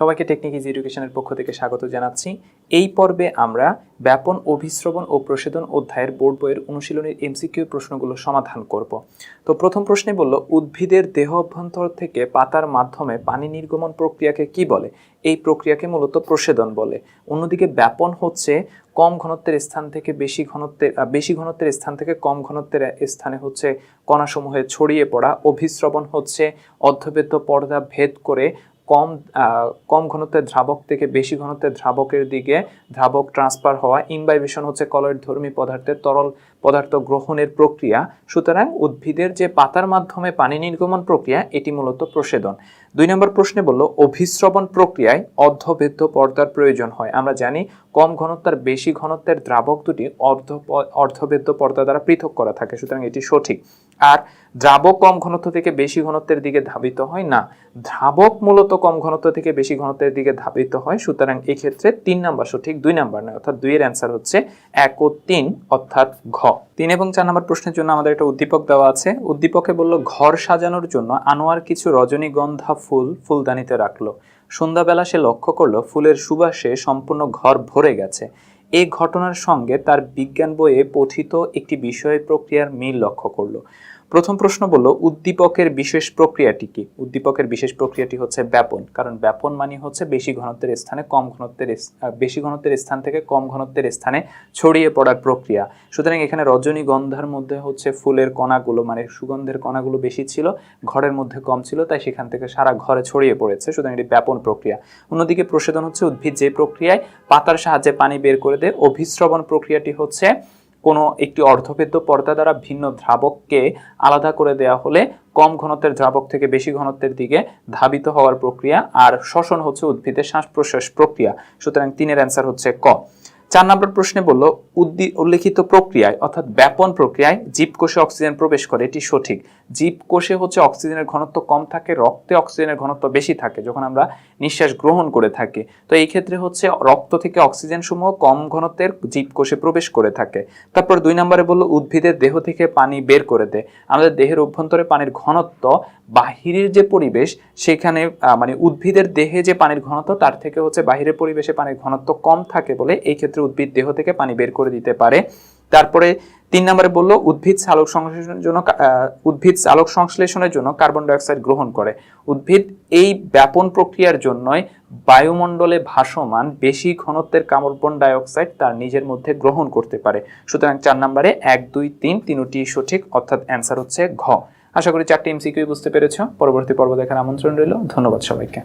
সবাইকে technique is এডুকেশনের পক্ষ থেকে স্বাগত জানাচ্ছি। এই পর্বে আমরা ব্যাপন অভিশ্রবণ ও প্রসেদন অধ্যায়ের বোর্ড বইয়ের অনুশীলনের এমসিকিউ প্রশ্নগুলো সমাধান করব। তো প্রথম প্রশ্নে বলল, উদ্ভিদের দেহ অভ্যন্তর থেকে পাতার মাধ্যমে পানি নির্গমন প্রক্রিয়াকে কি বলে? এই প্রক্রিয়াকে মূলত প্রসেদন বলে। অন্যদিকে ব্যাপন হচ্ছে কম ঘনত্বের স্থান থেকে বেশি ঘনত্বের বেশি ঘনত্বের স্থান থেকে কম ঘনত্বের স্থানে হচ্ছে কণাসমূহে ছড়িয়ে পড়া। অভিস্রবণ হচ্ছে অর্ধবেদ্য পর্দা ভেদ করে কম কম ঘনত্বের দ্রাবক থেকে বেশি ঘনত্বের দ্রাবকের দিকে দ্রাবক ট্রান্সফার হওয়া ইমবাইবেশন হচ্ছে কলয়েড ধর্মী পদার্থের তরল পদার্থ গ্রহণের প্রক্রিয়া। সুতরাং উদ্ভিদের যে পাতার মাধ্যমে পানি নির্গমন প্রক্রিয়া, এটি মূলত প্রসেদন। দুই নম্বর প্রশ্নে বলল, অভিস্রবণ প্রক্রিয়ায় অর্ধবেদ্য পর্দার প্রয়োজন হয়। আমরা জানি, কম ঘনত্বের বেশি ঘনত্বের দ্রাবক দুটি অর্ধ অর্ধবেদ্য পর্দা দ্বারা পৃথক করা থাকে, সুতরাং এটি সঠিক। আর দ্রাবক কম ঘনত্ব থেকে বেশি ঘনত্বের দিকে ধাবিত হয় না। দ্রাবক মূলত কম ঘনত্ব থেকে বেশি ঘনত্বের দিকে ধাবিত হয়, সুতরাং এই ক্ষেত্রে তিন নাম্বার সঠিক দুই নাম্বার নয়, অর্থাৎ দুইয়ের অ্যান্সার হচ্ছে এক ও তিন, অর্থাৎ ঘ। তিন এবং চার নাম্বার প্রশ্নের জন্য আমাদের একটা উদ্দীপক দেওয়া আছে। উদ্দীপকে বলল, ঘর সাজানোর জন্য আনোয়ার কিছু রজনীগন্ধা ফুল ফুলদানিতে রাখল। সন্ধ্যাবেলা সে লক্ষ্য করল, ফুলের সুবাসে সম্পূর্ণ ঘর ভরে গেছে। এই ঘটনার সঙ্গে তার বিজ্ঞান বইয়ে পথিত একটি বিষয় প্রক্রিয়ার মিল লক্ষ্য করল। প্রথম প্রশ্ন বলল, উদ্দীপকের বিশেষ প্রক্রিয়াটি কি? উদ্দীপকের বিশেষ প্রক্রিয়াটি হচ্ছে ব্যাপন, কারণ ব্যাপন মানে হচ্ছে বেশি ঘনত্বের স্থানে কম ঘনত্বের বেশি ঘনত্বের স্থান থেকে কম ঘনত্বের স্থানে ছড়িয়ে পড়ার প্রক্রিয়া। সুতরাং এখানে রজনীগন্ধার মধ্যে হচ্ছে ফুলের কণাগুলো মানে সুগন্ধের কণাগুলো বেশি ছিল, ঘরের মধ্যে কম ছিল, তাই সেখান থেকে সারা ঘরে ছড়িয়ে পড়েছে, সুতরাং এটি ব্যাপন প্রক্রিয়া। অন্যদিকে প্রসেদন হচ্ছে, উদ্ভিদ যে প্রক্রিয়ায় পাতার সাহায্যে পানি বের করে দেয় অভিস্রবণ প্রক্রিয়াটি হচ্ছে কোনো একটি অর্ধবেদ্য পর্দা দ্বারা ভিন্ন দ্রাবককে আলাদা করে দেয়া হলে কম ঘনত্বের দ্রাবক থেকে বেশি ঘনত্বের দিকে ধাবিত হওয়ার প্রক্রিয়া আর শ্বসন হচ্ছে উদ্ভিদের শ্বাস প্রশ্বাস প্রক্রিয়া। সুতরাং তিনের অ্যান্সার হচ্ছে ক। চার নম্বর প্রশ্নে বলল উল্লেখিত প্রক্রিয়ায়, অর্থাৎ ব্যাপন প্রক্রিয়ায় জীবকোষে অক্সিজেন প্রবেশ করে, এটি সঠিক। জীবকোষে হচ্ছে অক্সিজেনের ঘনত্ব কম থাকে, রক্তে অক্সিজেনের ঘনত্ব বেশি থাকে, যখন আমরা নিঃশ্বাস গ্রহণ করে থাকি। তো এই ক্ষেত্রে হচ্ছে রক্ত থেকে অক্সিজেন সমূহ কম ঘনত্বের জীবকোষে প্রবেশ করে থাকে। তারপর দুই নম্বরে বলল, উদ্ভিদের দেহ থেকে পানি বের করে দেয়। আমাদের দেহের অভ্যন্তরে পানির ঘনত্ব বাহিরের যে পরিবেশ, সেখানে মানে উদ্ভিদের দেহে যে পানির ঘনত্ব, তার থেকে হচ্ছে বাহিরের পরিবেশে পানির ঘনত্ব কম থাকে বলে এই ক্ষেত্রে উদ্ভিদ দেহ থেকে পানি বের করে দিতে পারে। তারপরে তিন নম্বরে বলল, উদ্ভিদ সালোক সংশ্লেষণের জন্য উদ্ভিদ সালোক সংশ্লেষণের জন্য কার্বন ডাইঅক্সাইড গ্রহণ করে। উদ্ভিদ এই ব্যাপন প্রক্রিয়ার জন্যই বায়ুমণ্ডলে ভাসমান বেশি ঘনত্বের কার্বন ডাইঅক্সাইড তার নিজের মধ্যে গ্রহণ করতে পারে। সুতরাং চার নম্বরে এক, দুই, তিন, তিনটি সঠিক, অর্থাৎ অ্যান্সার হচ্ছে ঘ। আশা করি চারটি এমসিকিউ বুঝতে পেরেছ। পরবর্তী পর্ব দেখার আমন্ত্রণ রইল। ধন্যবাদ সবাইকে।